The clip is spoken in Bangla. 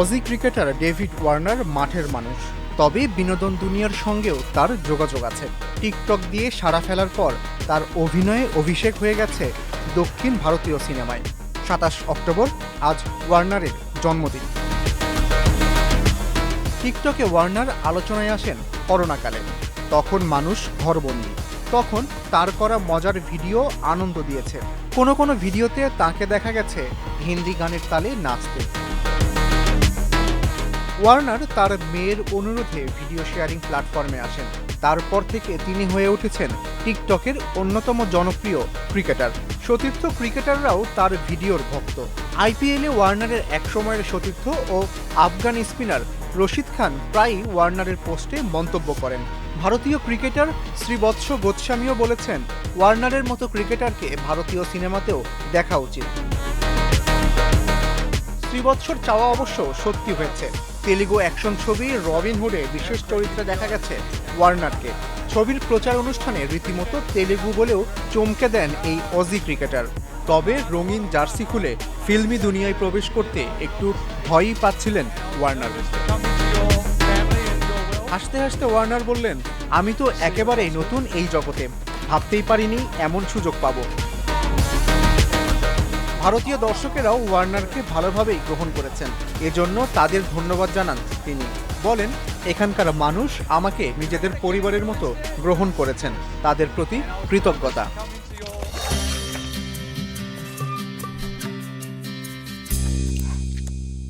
অজি ক্রিকেটার ডেভিড ওয়ার্নার মাঠের মানুষ। তবে বিনোদন দুনিয়ার সঙ্গেও তার যোগাযোগ আছে। টিকটক দিয়ে সাড়া ফেলার পর তার অভিনয়ে অভিষেক হয়ে গেছে দক্ষিণ ভারতীয় সিনেমায়। সাতাশ অক্টোবর, আজ ওয়ার্নারের জন্মদিন। টিকটকে ওয়ার্নার আলোচনায় আসেন করোনাকালে। তখন মানুষ ঘরবন্দি। তখন তার করা মজার ভিডিও আনন্দ দিয়েছে। কোনো কোনো ভিডিওতে তাকে দেখা গেছে হিন্দি গানের তালে নাচতে। ওয়ার্নার তার মেয়ের অনুরোধে ভিডিও শেয়ারিং প্ল্যাটফর্মে আসেন। তারপর থেকে তিনি হয়ে উঠেছেন টিকটকের অন্যতম জনপ্রিয় ক্রিকেটার। সতীর্থ ক্রিকেটাররাও তার ভিডিওর ভক্ত। আইপিএলে ওয়ার্নারের একসময়ের সতীর্থ ও আফগান স্পিনার রশিদ খান প্রায়ই ওয়ার্নারের পোস্টে মন্তব্য করেন। ভারতীয় ক্রিকেটার শ্রীবৎস গোস্বামীও বলেছেন, ওয়ার্নারের মতো ক্রিকেটারকে ভারতীয় সিনেমাতেও দেখা উচিত। শ্রীবৎসর চাওয়া অবশ্য সত্যি হয়েছে। তেলুগু অ্যাকশন ছবি রবিন হুডে বিশেষ চরিত্রে দেখা গেছে ওয়ার্নারকে। ছবির প্রচার অনুষ্ঠানে রীতিমতো তেলুগু বলেও চমকে দেন এই অজি ক্রিকেটার। তবে রঙিন জার্সি খুলে ফিল্মি দুনিয়ায় প্রবেশ করতে একটু ভয়ই পাচ্ছিলেন ওয়ার্নার। হাসতে হাসতে ওয়ার্নার বললেন, আমি তো একেবারেই নতুন এই জগতে। ভাবতেই পারিনি এমন সুযোগ পাবো। ভারতীয় দর্শকেরাও ওয়ার্নারকে ভালোভাবেই গ্রহণ করেছেন। এজন্য তাদের ধন্যবাদ জানান তিনি। বলেন, এখানকার মানুষ আমাকে নিজেদের পরিবারের মতো গ্রহণ করেছেন। তাদের প্রতি কৃতজ্ঞতা।